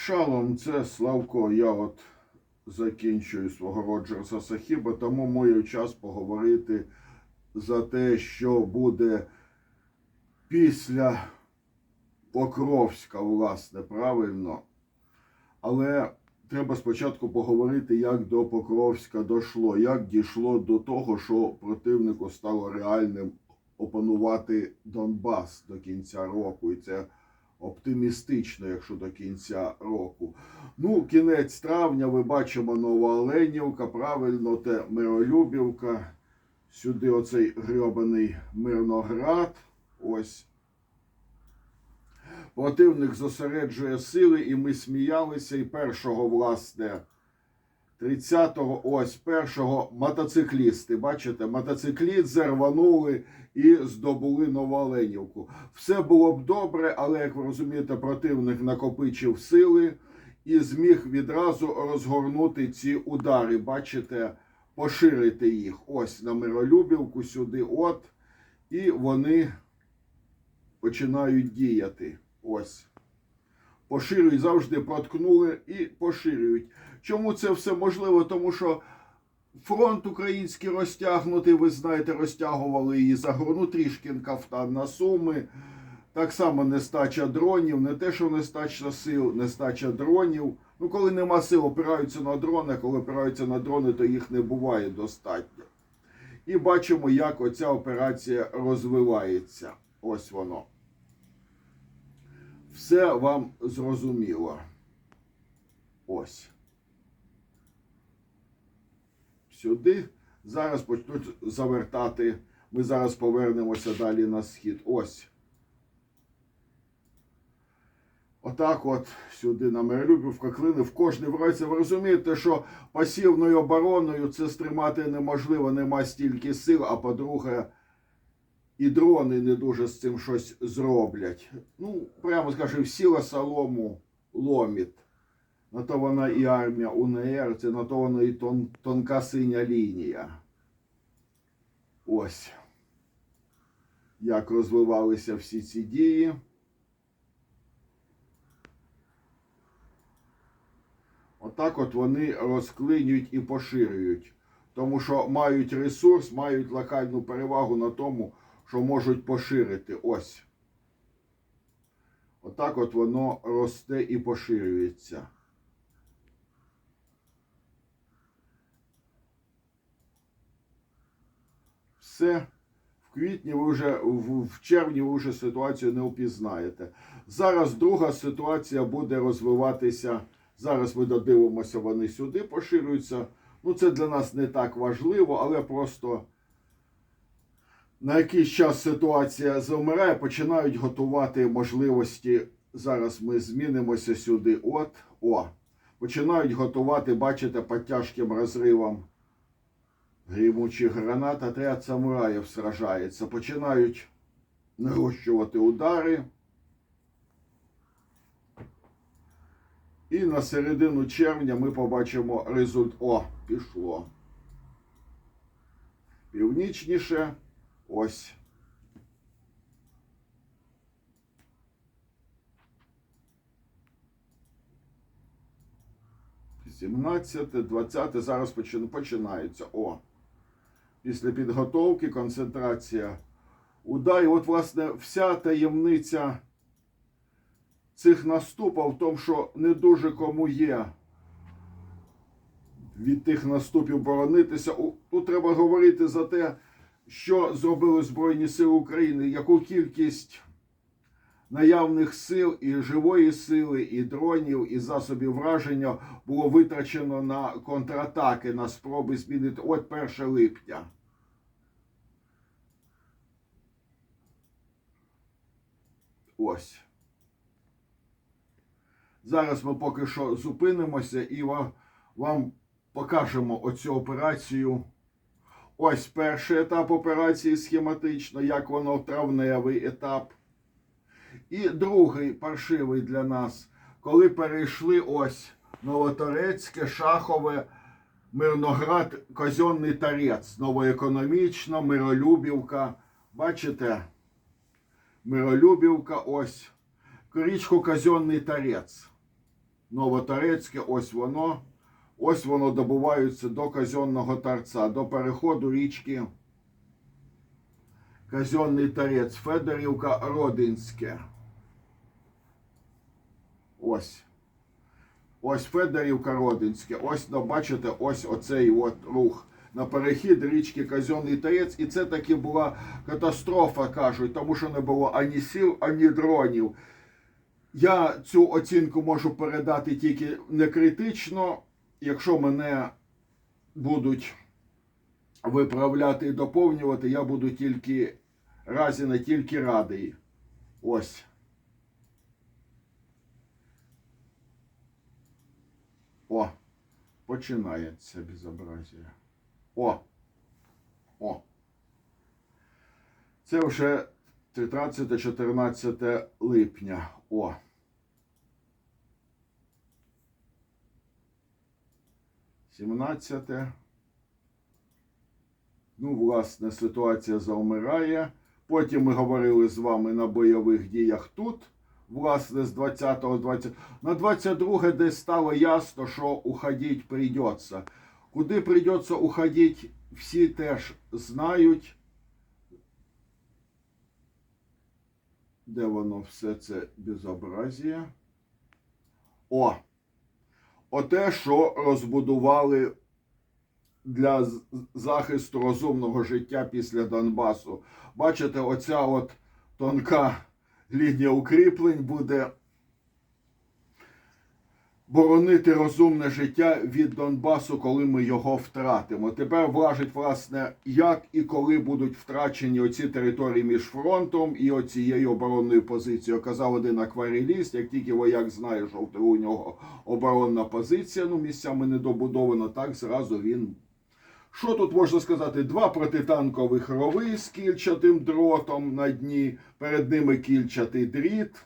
Шалом, це Славко. Я от закінчую свого Роджерса Сахіба, тому маю час поговорити за те, що буде після Покровська, власне, правильно. Але треба спочатку поговорити, як до Покровська дійшло, як дійшло до того, що противнику стало реальним опанувати Донбас до кінця року. І це оптимістично, якщо до кінця року. Ну, кінець травня ми бачимо Новооленівка, правильно, те Миролюбівка. Сюди оцей грьобаний Мирноград. Ось. Противник зосереджує сили, і ми сміялися. І першого, власне, 30-го, ось першого мотоциклісти. Бачите, мотоциклісти рванули і здобули Новооленівку. Все було б добре, але, як ви розумієте, противник накопичив сили і зміг відразу розгорнути ці удари. Бачите, поширити їх ось на Миролюбівку сюди, от, і вони починають діяти. Ось. Поширюють, завжди проткнули і поширюють. Чому це все можливо? Тому що фронт український розтягнутий, ви знаєте, розтягували її за горну трішкін кафтан на суми. Так само нестача дронів, не те, що нестача сил, нестача дронів. Ну, коли нема сил, опираються на дрони, коли опираються на дрони, то їх не буває достатньо. І бачимо, як оця операція розвивається. Ось воно. Все вам зрозуміло. Ось. Сюди. Зараз почнуть завертати. Ми зараз повернемося далі на схід. Ось. Отак от сюди на Миролюбівка клини в кожній вроці. Ви розумієте, що пасівною обороною це стримати неможливо, нема стільки сил, а по-друге, і дрони не дуже з цим щось зроблять. Ну, прямо скажу, сіла солому ломить. На то вона і армія УНР, це на то вона і тон, тонка синя лінія. Ось. Як розвивалися всі ці дії. Отак от вони розклинюють і поширюють. Тому що мають ресурс, мають локальну перевагу на тому, що можуть поширити. Ось. Отак от воно росте і поширюється. Все. В квітні ви вже в, червні ви вже ситуацію не впізнаєте. Зараз друга ситуація буде розвиватися. Зараз ми додивимося, вони сюди поширюються. Ну, це для нас не так важливо, але просто на якийсь час ситуація завмирає, починають готувати можливості. Зараз ми змінимося сюди. От, о. Починають готувати, бачите, по тяжким розривам грімучих гранат, отряд самураїв сражається. Починають нарощувати удари. І на середину червня ми побачимо результат. О, пішло. Північніше. Ось. Сімнадцяте, двадцяте, зараз почи- починається. О. Після підготовки, концентрація ударів. От, власне, вся таємниця цих наступів в тому, що не дуже кому є від тих наступів боронитися. Тут треба говорити за те, що зробили Збройні Сили України, яку кількість наявних сил і живої сили, і дронів, і засобів враження було витрачено на контратаки, на спроби змінити от 1 липня. Ось. Зараз ми поки що зупинимося і вам покажемо оцю операцію. Ось перший етап операції схематично, як воно травневий етап. І другий паршивий для нас, коли перейшли ось Новоторецьке, Шахове, Мирноград, Казьонний Тарець, новоекономічно, Миролюбівка. Бачите? Миролюбівка, ось. Річку Казьонний Тарець. Новоторецьке, ось воно. Ось воно добувається до казенного торця, до переходу річки Казенний торець, Федорівка, Родинське. Ось. Ось Федорівка, Родинське. Ось, ну, бачите, ось оцей от рух на перехід річки Казенний Торець. І це таки була катастрофа, кажуть, тому що не було ані сіл, ані дронів. Я цю оцінку можу передати тільки не критично, якщо мене будуть виправляти і доповнювати, я буду тільки разі не тільки радий. Ось. О, починається безобразія. О. О. Це вже 13-14 липня. О. Сімнадцяте. Ну, власне, ситуація завмирає. Потім ми говорили з вами на бойових діях тут. Власне, з 20-го 20 на 22 десь стало ясно, що уходити прийдеться. Куди прийдеться уходити, всі теж знають. Де воно все це безобразія? О! Оте, що розбудували для захисту розумного життя після Донбасу. Бачите, оця от тонка лінія укріплень буде боронити розумне життя від Донбасу, коли ми його втратимо. Тепер влажить, власне, як і коли будуть втрачені оці території між фронтом і оцією оборонною позицією. Казав один аквареліст, як тільки вояк знає, що у нього оборонна позиція, ну місцями недобудована, так зразу він що тут можна сказати? Два протитанкових рови з кільчатим дротом на дні, перед ними кільчатий дріт.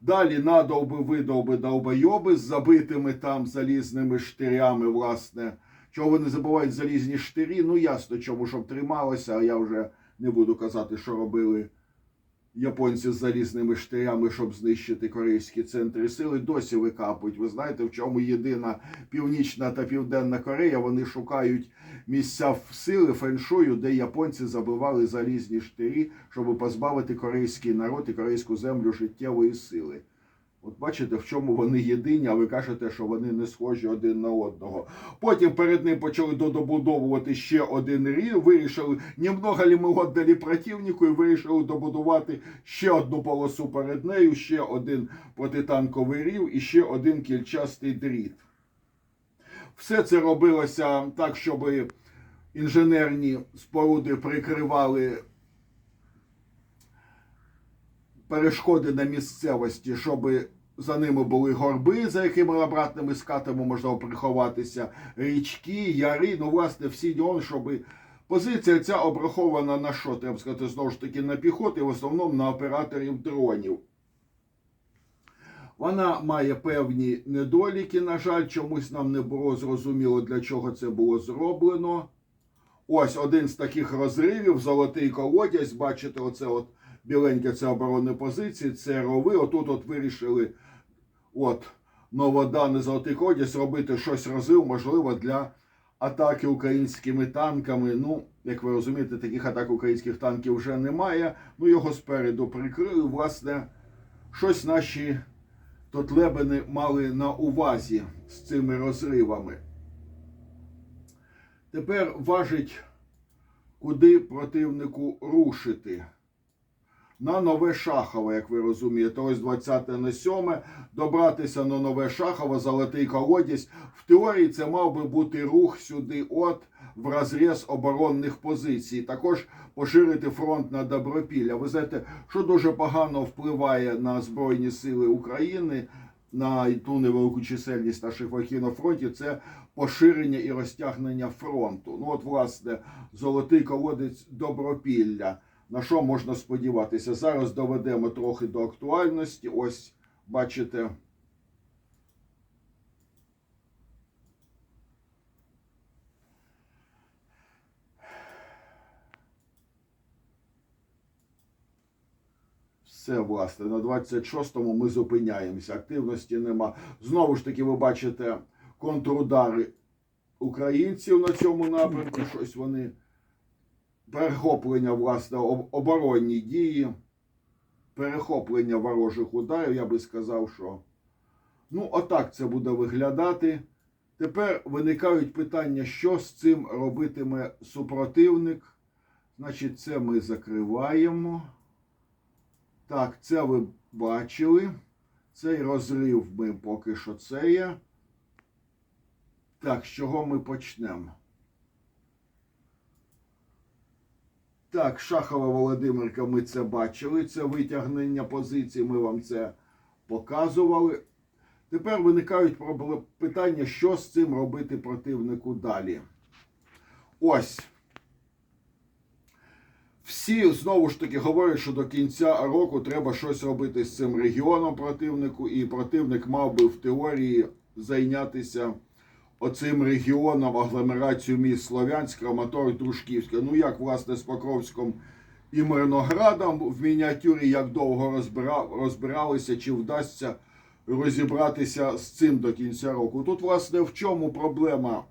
Далі надовби видовби довбойоби з забитими там залізними штирями, власне. Чого вони забувають залізні штирі? Ну ясно, чому щоб трималося, а я вже не буду казати, що робили японці з залізними штирями, щоб знищити корейські центри сили, досі викапують. Ви знаєте, в чому єдина Північна та Південна Корея, вони шукають місця сили феншую, де японці забивали залізні штирі, щоб позбавити корейський народ і корейську землю життєвої сили. От бачите, в чому вони єдині, а ви кажете, що вони не схожі один на одного. Потім перед ним почали додобудовувати ще один рів, вирішили, немного ли ми віддали противнику, і вирішили добудувати ще одну полосу перед нею, ще один протитанковий рів і ще один кільчастий дріт. Все це робилося так, щоб інженерні споруди прикривали перешкоди на місцевості, щоб за ними були горби, за якими обратними скатами можна приховатися, річки, яри. Ну, власне, всі нюанси, щоб позиція ця обрахована на що? Треба сказати, знову ж таки, на піхоту і в основному на операторів дронів. Вона має певні недоліки, на жаль, чомусь нам не було зрозуміло, для чого це було зроблено. Ось один з таких розривів, золотий колодязь. Бачите, оце от біленьке це оборонні позиції, це рови. Отут от вирішили от новоданий золотий колодязь робити щось розрив, можливо, для атаки українськими танками. Ну, як ви розумієте, таких атак українських танків вже немає. Ну, його спереду прикрили. Власне, щось наші тут лебени мали на увазі з цими розривами. Тепер важить, куди противнику рушити. На нове Шахове, як ви розумієте, ось 20 на 7, добратися на нове Шахове, золотий колодязь. В теорії це мав би бути рух сюди, от в розріз оборонних позицій. Також поширити фронт на Добропілля. Ви знаєте, що дуже погано впливає на Збройні Сили України, на ту невелику чисельність наших вояків на фронті, це поширення і розтягнення фронту. Ну, от, власне, золотий колодець Добропілля. На що можна сподіватися? Зараз доведемо трохи до актуальності. Ось, бачите. Все, власне, на 26-му ми зупиняємося. Активності нема. Знову ж таки, ви бачите контрудари українців на цьому напрямку. Щось вони перехоплення, власне, оборонні дії, перехоплення ворожих ударів. Я би сказав, що ну, отак це буде виглядати. Тепер виникають питання, що з цим робитиме супротивник. Значить, це ми закриваємо. Так, це ви бачили. Цей розрив ми поки що це є. Так, з чого ми почнемо? Так, Шахова Володимирка, ми це бачили. Це витягнення позицій, ми вам це показували. Тепер виникають питання, що з цим робити противнику далі. Ось. Всі знову ж таки говорять, що до кінця року треба щось робити з цим регіоном противнику, і противник мав би в теорії зайнятися оцим регіоном агломерацію міст Слов'янськ, Краматорськ, Дружківське. Ну як власне з Покровськом і Мирноградом в мініатюрі, як довго розбирав, розбиралися, чи вдасться розібратися з цим до кінця року. Тут, власне, в чому проблема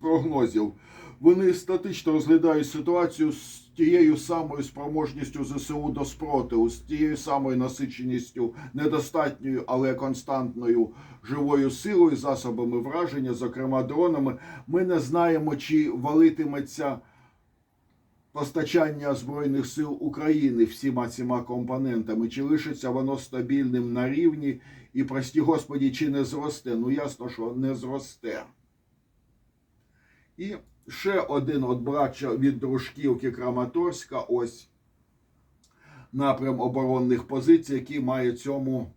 прогнозів? Вони статично розглядають ситуацію з тією самою спроможністю ЗСУ до спротиву, з тією самою насиченістю, недостатньою, але константною живою силою, засобами враження, зокрема дронами. Ми не знаємо, чи валитиметься постачання Збройних сил України всіма цими компонентами, чи лишиться воно стабільним на рівні, і, прості господі, чи не зросте. Ну ясно, що не зросте. І ще один от брача від Дружківки Краматорська, ось напрям оборонних позицій, який має цьому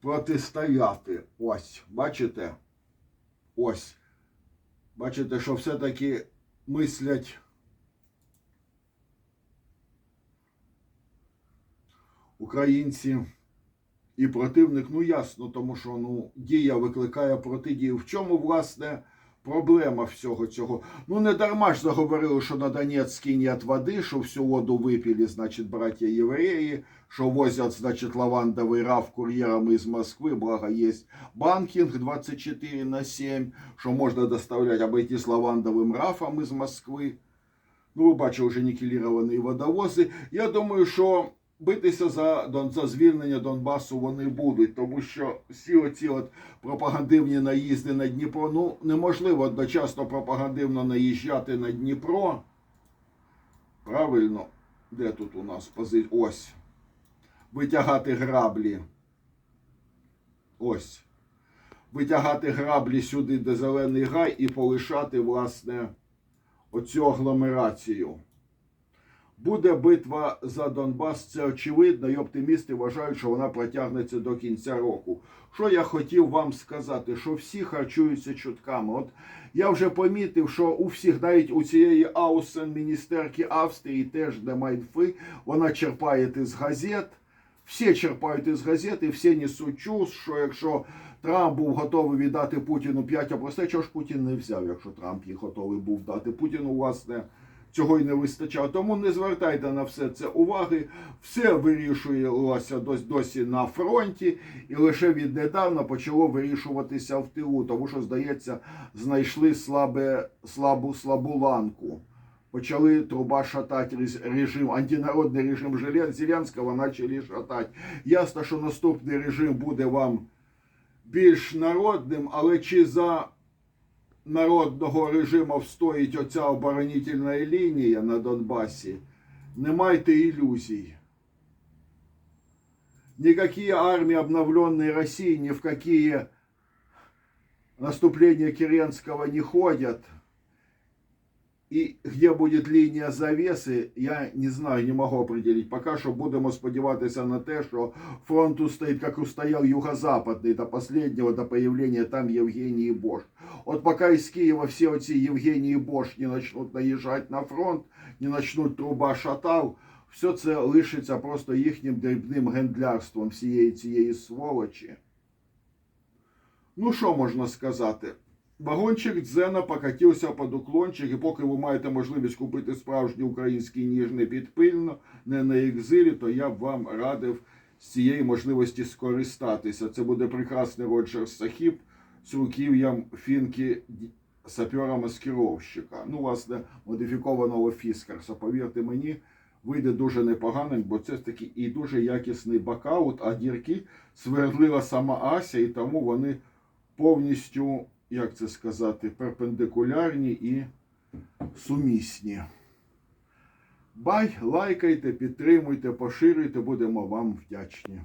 протистояти. Ось, бачите? Ось. Бачите, що все-таки мислять українці і противник, ну ясно, тому що ну, дія викликає протидію. В чому, власне, проблема всього цього? Ну, не дарма ж заговорили, що на Донецькій нет води, що всю воду випили, значить, браття євреї, що возять, значить, лавандовий раф кур'єрами із Москви, благо є банкінг 24 на 7, що можна доставляти, обойтись лавандовим рафом із Москви. Ну, ви бачили вже нікеліровані водовози. Я думаю, що битися за, за звільнення Донбасу вони будуть, тому що всі оці от пропагандивні наїзди на Дніпро, ну неможливо одночасно пропагандивно наїжджати на Дніпро. Правильно, де тут у нас позиція? Ось. Витягати граблі. Ось. Витягати граблі сюди, де зелений гай, і полишати, власне, оцю агломерацію. Буде битва за Донбас, це очевидно, і оптимісти вважають, що вона протягнеться до кінця року. Що я хотів вам сказати, що всі харчуються чутками. От я вже помітив, що у всіх, навіть у цієї Аусен міністерки Австрії, теж де Майнфи, вона черпає із газет. Всі черпають із газет і всі несуть чус, що якщо Трамп був готовий віддати Путіну 5 областей, чого ж Путін не взяв, якщо Трамп їх готовий був дати Путіну, власне, цього й не вистачало. Тому не звертайте на все це уваги. Все вирішувалося дос- досі на фронті, і лише віднедавна почало вирішуватися в тилу, тому що, здається, знайшли слабе, слабу слабу ланку. Почали труба шатати режим, антинародний режим Зеленського почали шатати. Ясно, що наступний режим буде вам більш народним, але чи за народного режиму встоїть оця оборонительна лінія на Донбасі, не майте ілюзій. Никакие армии обновленной России ни в какие наступления Керенского не ходят. И где будет лінія завеси, я не знаю, не можу определить. Поки що будемо сподіватися на те, що фронт устоїть, як устояв Юго-Западний до последнего, до появления там Євгенії Бош. От поки із Києва всі оці Євгенії Бош не почнуть наїжджати на фронт, не почнуть труба шатав, все це лишиться просто їхнім дрібним гендлярством всієї цієї сволочі. Ну, що можна сказати? Вагончик Дзена покатився під уклончик, і поки ви маєте можливість купити справжній український ніж не підпильно, не на екзилі, то я б вам радив з цієї можливості скористатися. Це буде прекрасний Роджер Сахіб з руків'ям фінки сапера маскировщика. Ну, власне, модифікованого фіскарса. Повірте мені, вийде дуже непоганим, бо це такий і дуже якісний бакаут, а дірки свердлила сама Ася, і тому вони повністю, як це сказати, перпендикулярні і сумісні. Бай, лайкайте, підтримуйте, поширюйте, будемо вам вдячні.